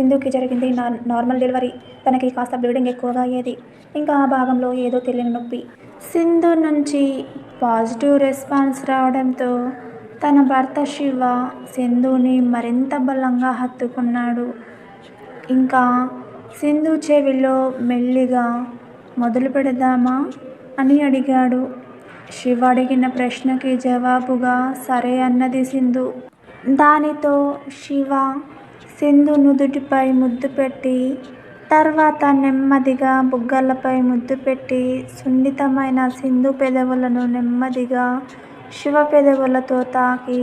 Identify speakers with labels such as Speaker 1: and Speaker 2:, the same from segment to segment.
Speaker 1: సింధుకి జరిగింది. నా normal delivery తనకి కాస్త బ్లీడింగ్ ఎక్కువగా అయ్యేది. ఇంకా ఆ భాగంలో ఏదో తెలియని నొప్పి. సింధు నుంచి పాజిటివ్ రెస్పాన్స్ రావడంతో తన భర్త శివ సింధుని మరింత బలంగా హత్తుకున్నాడు. ఇంకా సింధు చెవిలో మెల్లిగా మొదలు పెడదామా అని అడిగాడు. శివ అడిగిన ప్రశ్నకి జవాబుగా సరే అన్నది సింధు. దానితో శివ సింధు నుదుటిపై ముద్దు పెట్టి తర్వాత నెమ్మదిగా బుగ్గలపై ముద్దు పెట్టి సున్నితమైన సింధు పెదవులను నెమ్మదిగా శివ పెదవులతో తాకి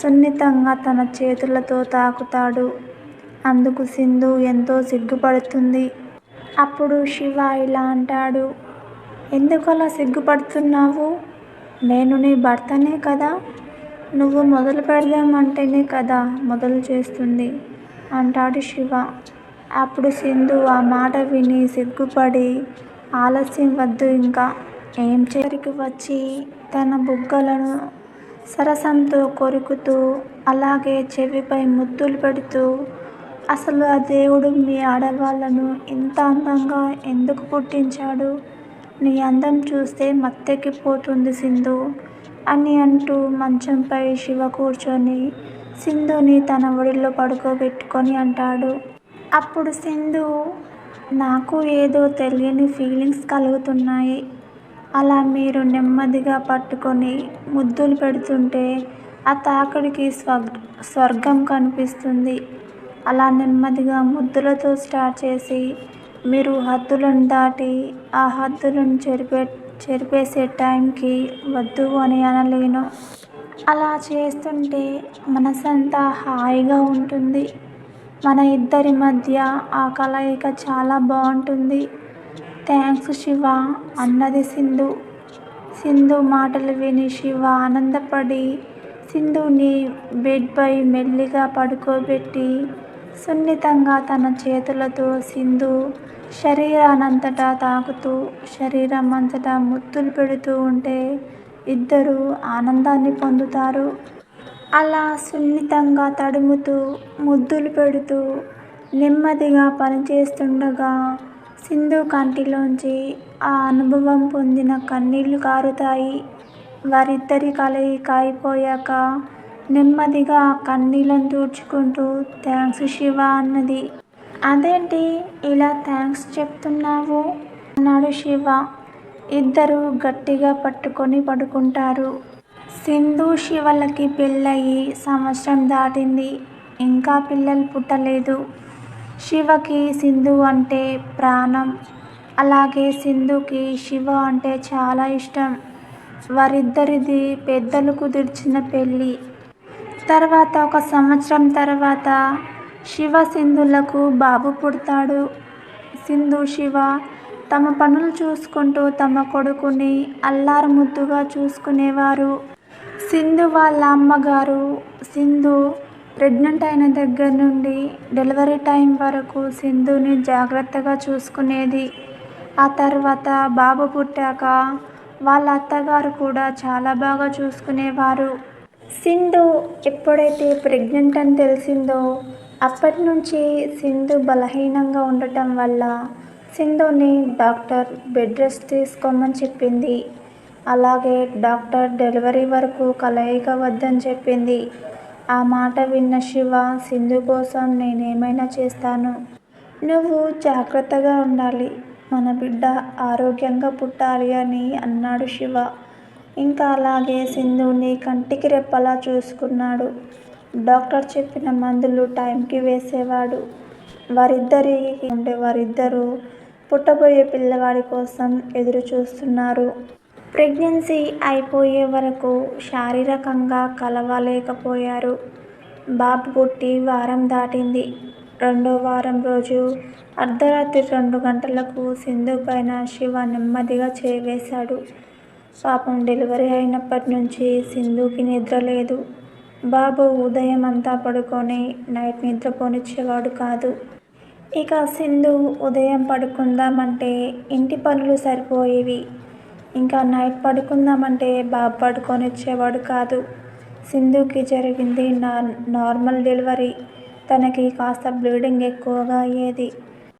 Speaker 1: సున్నితంగా తన చేతులతో తాకుతాడు. అందుకు సింధు ఎంతో సిగ్గుపడుతుంది. అప్పుడు శివ ఇలా అంటాడు ఎందుకు అలా సిగ్గుపడుతున్నావు? నేను నీ భర్తనే కదా. నువ్వు మొదలు పెడదామంటేనే కదా మొదలు చేస్తుంది అంటాడు శివ. అప్పుడు సింధు ఆ మాట విని సిగ్గుపడి ఆలస్యం వద్దు ఇంకా ఏం చేరికి వచ్చి తన బుగ్గలను సరసంతో కొరుకుతూ అలాగే చెవిపై ముద్దులు పెడుతూ అసలు ఆ దేవుడు మీ ఆడవాళ్ళను ఇంత అందంగా ఎందుకు పుట్టించాడు? నీ అందం చూస్తే మత్తెక్కిపోతుంది సింధు. అని అంటూ మంచంపై శివ కూర్చొని సింధుని తన ఒడిలో పడుకోబెట్టుకొని అంటాడు. అప్పుడు సింధు నాకు ఏదో తెలియని ఫీలింగ్స్ కలుగుతున్నాయి. అలా మీరు నెమ్మదిగా పట్టుకొని ముద్దులు పెడుతుంటే ఆ తాకుడికి స్వగ్ స్వర్గం కనిపిస్తుంది. అలా నెమ్మదిగా ముద్దులతో స్టార్ట్ చేసి మీరు హద్దులను దాటి ఆ హద్దులను చెరిపే చెరిపేసే టైంకి వద్దు అని అనలేను. అలా చేస్తుంటే మనసంతా హాయిగా ఉంటుంది. మన ఇద్దరి మధ్య ఆ కలయిక చాలా బాగుంటుంది. థ్యాంక్స్ శివ అన్నది సింధు. సింధు మాటలు విని శివ ఆనందపడి సింధుని బెడ్పై మెల్లిగా పడుకోబెట్టి సున్నితంగా తన చేతులతో సింధు శరీరానంతటా తాకుతూ శరీరం అంతటా ముద్దులు పెడుతూ ఉంటే ఇద్దరు ఆనందాన్ని పొందుతారు. అలా సున్నితంగా తడుముతూ ముద్దులు పెడుతూ నెమ్మదిగా పనిచేస్తుండగా సింధు కంటిలోంచి ఆ అనుభవం పొందిన కన్నీళ్ళు కారుతాయి. వారిద్దరి కలయిక అయిపోయాక నెమ్మదిగా కన్నీళ్ళను తుడుచుకుంటూ థ్యాంక్స్ శివ అన్నది. అదేంటి ఇలా థ్యాంక్స్ చెప్తున్నావు? అన్నాడు శివ. ఇద్దరు గట్టిగా పట్టుకొని పడుకుంటారు. సింధు శివలకి పెళ్ళయి సంవత్సరం దాటింది. ఇంకా పిల్లలు పుట్టలేదు. శివకి సింధు అంటే ప్రాణం. అలాగే సింధుకి శివ అంటే చాలా ఇష్టం. వారిద్దరిది పెద్దలు కుదిర్చిన పెళ్ళి. తర్వాత ఒక సంవత్సరం తర్వాత శివ సింధులకు బాబు పుడతాడు. సింధు శివ తమ పనులు చూసుకుంటూ తమ కొడుకుని అల్లారు ముద్దుగా చూసుకునేవారు. సింధు వాళ్ళ అమ్మగారు సింధు ప్రెగ్నెంట్ అయిన దగ్గర నుండి డెలివరీ టైం వరకు సింధుని జాగ్రత్తగా చూసుకునేది. ఆ తర్వాత బాబు పుట్టాక వాళ్ళ అత్తగారు కూడా చాలా బాగా చూసుకునేవారు. సింధు ఎప్పుడైతే ప్రెగ్నెంట్ అని తెలిసిందో అప్పటి నుంచి సింధు బలహీనంగా ఉండటం వల్ల సింధుని డాక్టర్ బెడ్ రెస్ట్ తీసుకోమని చెప్పింది. అలాగే డాక్టర్ డెలివరీ వరకు కలయిక వద్దని చెప్పింది. ఆ మాట విన్న శివ సింధు కోసం నేనేమైనా చేస్తాను? నువ్వు జాగ్రత్తగా ఉండాలి. మన బిడ్డ ఆరోగ్యంగా పుట్టాలి అని అన్నాడు శివ. ఇంకా అలాగే సింధుని కంటికి రెప్పలా చూసుకున్నాడు. డాక్టర్ చెప్పిన మందులు టైంకి వేసేవాడు. వారిద్దరి ఉండే వారిద్దరూ పుట్టబోయే పిల్లవాడి కోసం ఎదురు చూస్తున్నారు ప్రెగ్నెన్సీ అయిపోయే వరకు శారీరకంగా కలవలేకపోయారు. బాబు పుట్టి వారం దాటింది. రెండో వారం రోజు అర్ధరాత్రి రెండు గంటలకు సింధు పైన శివ నెమ్మదిగా చేవేశాడు పాపం డెలివరీ అయినప్పటి నుంచి సింధుకి నిద్ర లేదు. బాబు ఉదయం అంతా పడుకొని నైట్ నిద్రపోనిచ్చేవాడు కాదు. ఇక సింధు ఉదయం పడుకుందామంటే ఇంటి పనులు సరిపోయేవి. ఇంకా నైట్ పడుకుందామంటే బాబు పడుకొనిచ్చేవాడు కాదు. సింధుకి జరిగింది నా నార్మల్ డెలివరీ. తనకి కాస్త బ్లీడింగ్ ఎక్కువగా అయ్యేది.